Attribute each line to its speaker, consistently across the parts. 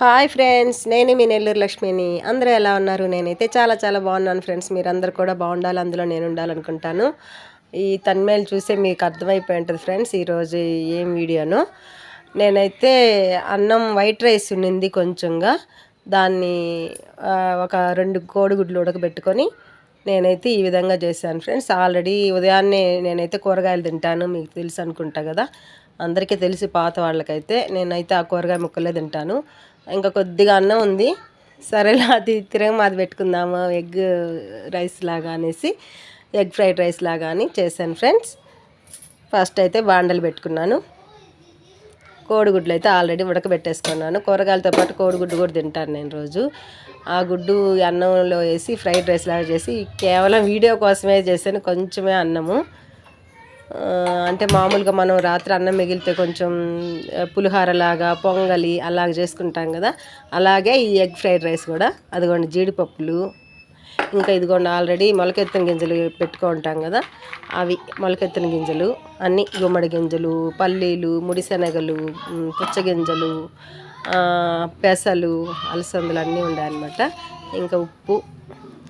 Speaker 1: Hi friends నేను మీ నెల్లూరు లక్ష్మిని. అందరూ ఎలా ఉన్నారు? నేనైతే చాలా చాలా బాగున్నాను ఫ్రెండ్స్. మీరందరూ కూడా బాగుండాలి అందులో నేను ఉండాలనుకుంటాను. ఈ తన్మేలు చూసే మీకు అర్థమైపోయి ఉంటుంది ఫ్రెండ్స్ ఈరోజు ఏం వీడియోను. నేనైతే అన్నం వైట్ రైస్ ఉన్నింది కొంచెంగా. దాన్ని ఒక రెండు కోడిగుడ్లు ఉడకబెట్టుకొని నేనైతే ఈ విధంగా చేశాను ఫ్రెండ్స్. ఆల్రెడీ ఉదయాన్నే నేనైతే కూరగాయలు తింటాను మీకు తెలుసు అనుకుంటా కదా. అందరికీ తెలిసి పాత వాళ్ళకైతే. నేనైతే ఆ కూరగాయ ముక్కలే తింటాను. ఇంకా కొద్దిగా అన్నం ఉంది. సరేలా అది తిరగ మాది పెట్టుకుందాము. ఎగ్ రైస్ లాగా అనేసి ఎగ్ ఫ్రైడ్ రైస్ లాగా అని చేశాను ఫ్రెండ్స్. ఫస్ట్ అయితే బాండలు పెట్టుకున్నాను. కోడిగుడ్లు అయితే ఆల్రెడీ ఉడకబెట్టేసుకున్నాను. కూరగాయలతో పాటు కోడిగుడ్డు కూడా తింటాను నేను రోజు. ఆ గుడ్డు అన్నంలో వేసి ఫ్రైడ్ రైస్ లాగా చేసి కేవలం వీడియో కోసమే చేశాను. కొంచెమే అన్నము. అంటే మామూలుగా మనం రాత్రి అన్నం మిగిలితే కొంచెం పులిహారలాగా పొంగలి అలాగ చేసుకుంటాం కదా. అలాగే ఈ ఎగ్ ఫ్రైడ్ రైస్ కూడా. అదిగోండి జీడిపప్పులు. ఇంకా ఇదిగోండి ఆల్రెడీ మొలకెత్తిన గింజలు పెట్టుకుంటాం కదా. అవి మొలకెత్తిన గింజలు అన్నీ గుమ్మడి గింజలు పల్లీలు ముడిశనగలు పుచ్చగింజలు పెసలు అలసందలు అన్నీ ఉండాలన్నమాట ఇంకా ఉప్పు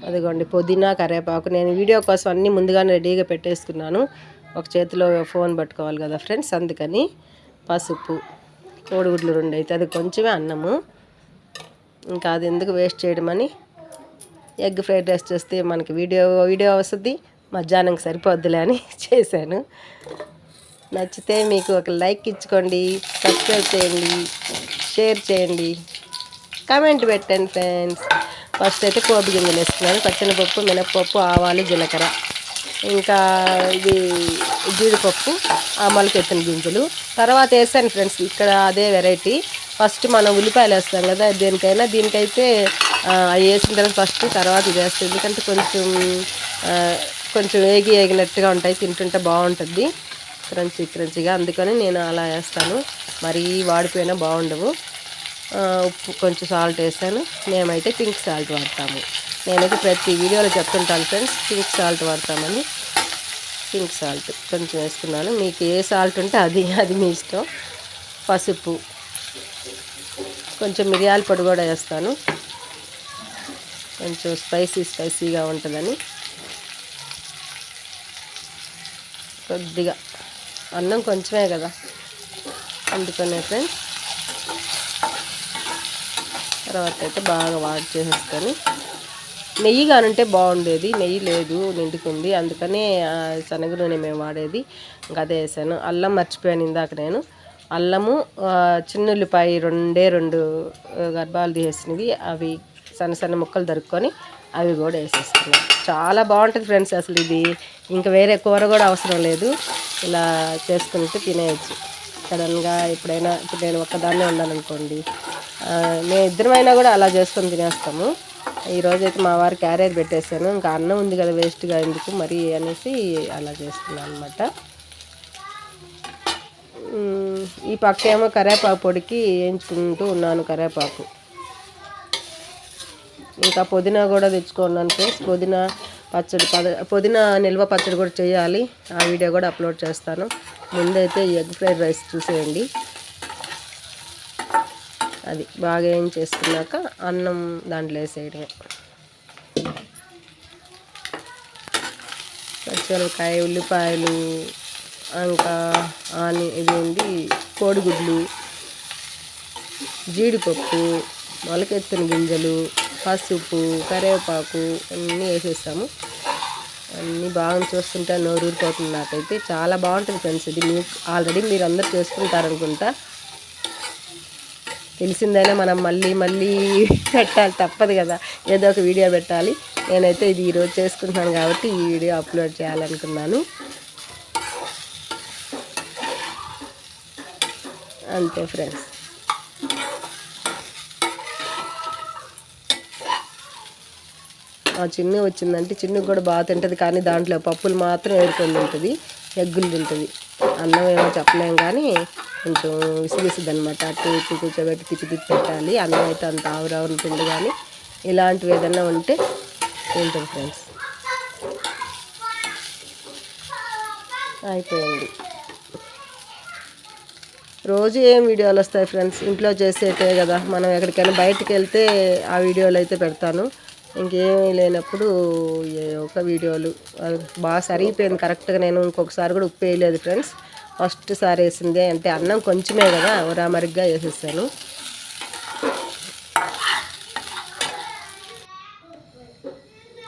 Speaker 1: అదిగోండి పుదీనా కరివేపాకు. నేను వీడియో కోసం అన్నీ ముందుగానే రెడీగా పెట్టేసుకున్నాను. ఒక చేతిలో ఫోన్ పట్టుకోవాలి కదా ఫ్రెండ్స్ అందుకని పసుపు కోడిగుడ్లు రెండు అయితే అది కొంచెమే అన్నము. ఇంకా అది ఎందుకు వేస్ట్ చేయడమని ఎగ్ ఫ్రైడ్ రైస్ చేస్తే మనకి వీడియో వీడియో వస్తుంది మధ్యాహ్నం సరిపోద్దులే అని చేశాను. నచ్చితే మీకు ఒక లైక్ ఇచ్చుకోండి సబ్స్క్రైబ్ చేయండి షేర్ చేయండి కామెంట్ పెట్టండి ఫ్రెండ్స్. ఫస్ట్ అయితే కోపి గింజలు వేసుకున్నాను పచ్చనిపప్పు మినప్పప్పు ఆవాలు జీలకర్ర. ఇంకా ఇది జీడిపప్పు ఆ మొలకెత్తిన గింజలు. తర్వాత వేసాను ఫ్రెండ్స్ ఇక్కడ అదే వెరైటీ. ఫస్ట్ మనం ఉల్లిపాయలు వేస్తాం కదా దేనికైనా దీనికైతే అవి వేసిన తర్వాత ఫస్ట్ తర్వాత ఇది వేస్తాం. ఎందుకంటే కొంచెం కొంచెం వేగి వేగినట్టుగా ఉంటాయి తింటుంటే బాగుంటుంది. క్రంచీ క్రంచిగా అందుకని నేను అలా వేస్తాను. మరీ వాడిపోయినా బాగుండవు. ఉప్పు కొంచెం సాల్ట్ వేసాను. మేమైతే పింక్ సాల్ట్ వాడతాము. నేనైతే ప్రతి వీడియోలో చెప్తుంటాను ఫ్రెండ్స్. పింక్ సాల్ట్ వాడతామని. పింక్ సాల్ట్ కొంచెం వేసుకున్నాను. మీకు ఏ సాల్ట్ ఉంటే అది అది మీ ఇష్టం. పసుపు. కొంచెం మిరియాల పొడి కూడా వేస్తాను. కొంచెం స్పైసీ స్పైసీగా ఉంటుందని. కొద్దిగా. అన్నం కొంచెమే కదా. అందుకనే ఫ్రెండ్స్. తర్వాత అయితే బాగా వాడి చేసేసుకొని నెయ్యి కానుంటే బాగుండేది. నెయ్యి లేదు నిండుకుంది. అందుకనే శనగ నూనె మేము వాడేది. ఇంకా అదే వేసాను అల్లం మర్చిపోయాను ఇందాక నేను. అల్లము చిన్న ఉల్లిపాయ రెండే రెండు గర్భాలు తీసేసినవి. అవి సన్న సన్న ముక్కలు దొరుకుని అవి కూడా వేసేసుకున్నాను చాలా బాగుంటుంది ఫ్రెండ్స్ అసలు ఇది. ఇంకా వేరే కూర కూడా అవసరం లేదు. ఇలా చేసుకుంటూ తినేయచ్చు. సడన్గా ఎప్పుడైనా ఇప్పుడు నేను ఒక్కదాన్నే ఉన్నాను అనుకోండి మేము ఇద్దరమైనా కూడా అలా చేసుకొని తినేస్తాము. ఈరోజు అయితే మా వారు క్యారేజ్ పెట్టేశాను. ఇంకా అన్నం ఉంది కదా వేస్ట్గా ఎందుకు మరి అనేసి అలా చేస్తున్నాను అనమాట ఈ పక్క ఏమో కరేపాకు పొడికి వేయించుకుంటూ ఉన్నాను కరేపాకు. ఇంకా పుదీనా కూడా తెచ్చుకున్నాను ఫ్రెండ్స్. పుదీనా పచ్చడి పద పుదీనా నిల్వ పచ్చడి కూడా చేయాలి. ఆ వీడియో కూడా అప్లోడ్ చేస్తాను. ముందైతే ఎగ్ ఫ్రైడ్ రైస్ చూసేయండి. అది బాగా ఏం చేసుకున్నాక అన్నం దాంట్లో వేసేయడమే. పచ్చిమిరపకాయ ఉల్లిపాయలు ఇంకా ఆని ఇదేంటి కోడిగుడ్లు జీడిపప్పు మొలకెత్తిన గింజలు పసుపు కరివేపాకు అన్నీ వేసేస్తాము. అన్నీ బాగా చూస్తుంటే నోరు ఊరిపోతుంది నాకైతే. చాలా బాగుంటుంది ఫ్రెండ్స్ ఇది. మీకు ఆల్రెడీ మీరు అందరు చేసుకుంటారనుకుంటా. తెలిసిందైనా మనం మళ్ళీ మళ్ళీ పెట్టాలి. తప్పదు కదా. ఏదో ఒక వీడియో పెట్టాలి. నేనైతే ఇది ఈరోజు చేసుకుంటున్నాను కాబట్టి ఈ వీడియో అప్లోడ్ చేయాలనుకున్నాను. అంతే ఫ్రెండ్స్. ఆ చిన్ని వచ్చిందంటే చిన్నికి కూడా బాగా తింటుంది. కానీ దాంట్లో పప్పులు మాత్రం ఏరుకొని ఉంటుంది ఎగ్గులు తింటుంది. అన్నం ఏమో చెప్పలేం కానీ కొంచెం విసిగిస్తుంది అనమాట అటు ఇటు కూర్చోబెట్టి తిప్పి తిప్పి పెట్టాలి. అన్నం అయితే అంత ఆవురావురు తిండి కానీ ఇలాంటివి ఏదైనా ఉంటే ఉంటుంది ఫ్రెండ్స్ అయిపోయింది. రోజు ఏం వీడియోలు వస్తాయి ఫ్రెండ్స్ ఇంట్లో చేసేటే కదా. మనం ఎక్కడికైనా బయటకు వెళ్తే ఆ వీడియోలు అయితే పెడతాను. ఇంకేమీ లేనప్పుడు ఒక వీడియోలు. అది బాగా సరిగిపోయింది. కరెక్ట్గా నేను ఇంకొకసారి కూడా ఉప్పు వేయలేదు ఫ్రెండ్స్. ఫస్ట్ సారి వేసిందే. అంటే అన్నం కొంచెమే కదా. ఒరామరిగ్గా వేసేసాను.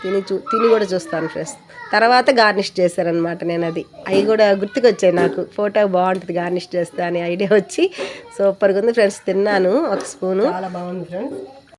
Speaker 1: తిని చూ తిని కూడా చూస్తాను ఫ్రెండ్స్. తర్వాత గార్నిష్ చేశారనమాట నేను అది అవి కూడా గుర్తుకొచ్చాయి నాకు. ఫోటో బాగుంటుంది గార్నిష్ చేస్తే అని ఐడియా వచ్చి సూపర్గా ఉంది ఫ్రెండ్స్. తిన్నాను ఒక స్పూను. చాలా బాగుంది ఫ్రెండ్స్.